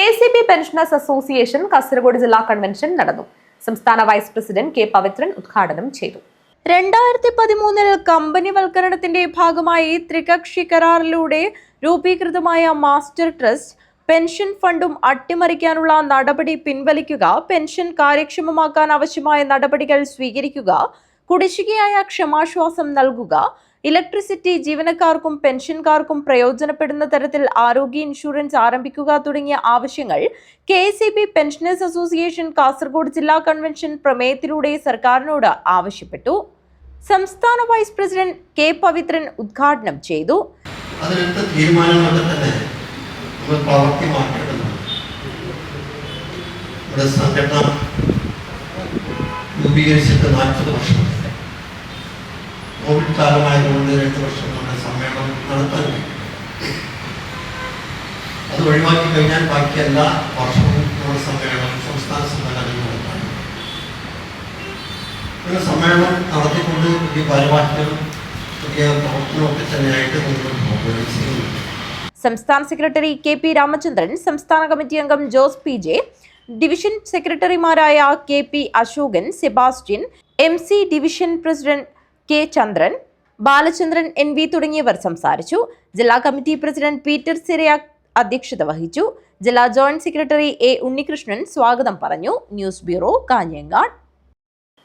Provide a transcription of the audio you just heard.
K C B pensioners association Kasaragod ജില്ലാ convention നടന്നു. സംസ്ഥാന വൈസ് പ്രസിഡന്റ് കെ പവിത്രൻ ഉദ്ഘാടനം ചെയ്തു. രണ്ടായിരത്തി പതിമൂന്നിൽ കമ്പനിവൽക്കരണത്തിന്റെ ഭാഗമായി ത്രികക്ഷി കരാറിലൂടെ രൂപീകൃതമായ മാസ്റ്റർ ട്രസ്റ്റ് പെൻഷൻ ഫണ്ടും അട്ടിമറിക്കാനുള്ള നടപടി പിൻവലിക്കുക പെൻഷൻ കാര്യക്ഷമമാക്കാൻ ആവശ്യമായ നടപടികൾ സ്വീകരിക്കുക കുടിശ്ശികയായ ക്ഷമാശ്വാസം നൽകുക ഇലക്ട്രിസിറ്റി ജീവനക്കാർക്കും പെൻഷൻകാർക്കും പ്രയോജനപ്പെടുന്ന തരത്തിൽ ആരോഗ്യ ഇൻഷുറൻസ് ആരംഭിക്കുക തുടങ്ങിയ ആവശ്യങ്ങൾ കെ പെൻഷനേഴ്സ് അസോസിയേഷൻ കാസർഗോഡ് ജില്ലാ കൺവെൻഷൻ പ്രമേയത്തിലൂടെ സർക്കാരിനോട് ആവശ്യപ്പെട്ടു. സംസ്ഥാന വൈസ് പ്രസിഡന്റ് കെ പവിത്രൻ ഉദ്ഘാടനം ചെയ്തു. ഇവിടെ സംഘടന രൂപീകരിച്ചിട്ട് നാൽപ്പത് വർഷം. കോവിഡ് കാലമായതുകൊണ്ട് രണ്ട് വർഷം നമ്മുടെ സമ്മേളനം നടത്താൻ അത് ഒഴിവാക്കി കഴിഞ്ഞാൽ ബാക്കി എല്ലാ വർഷവും നമ്മുടെ സമ്മേളനം സംസ്ഥാന സമ്മേളനം നടത്താൻ ഇങ്ങനെ സമ്മേളനം നടത്തിക്കൊണ്ട് പുതിയ ഭാരവാഹികളും പുതിയ പ്രവർത്തനമൊക്കെ തന്നെയായിട്ട് മുന്നോട്ട് സംസ്ഥാന സെക്രട്ടറി കെ പി രാമചന്ദ്രൻ സംസ്ഥാന കമ്മിറ്റി അംഗം ജോസ് പി ജെ ഡിവിഷൻ സെക്രട്ടറിമാരായ K P Ashokan Sebastian M C division president K Chandran Balachandran N V തുടങ്ങിയവർ സംസാരിച്ചു. ജില്ലാ കമ്മിറ്റി പ്രസിഡന്റ് പീറ്റർ സിറിയാക് അധ്യക്ഷത വഹിച്ചു. ജില്ലാ ജോയിന്റ് സെക്രട്ടറി എ ഉണ്ണികൃഷ്ണൻ സ്വാഗതം പറഞ്ഞു. News bureau Kanhangad.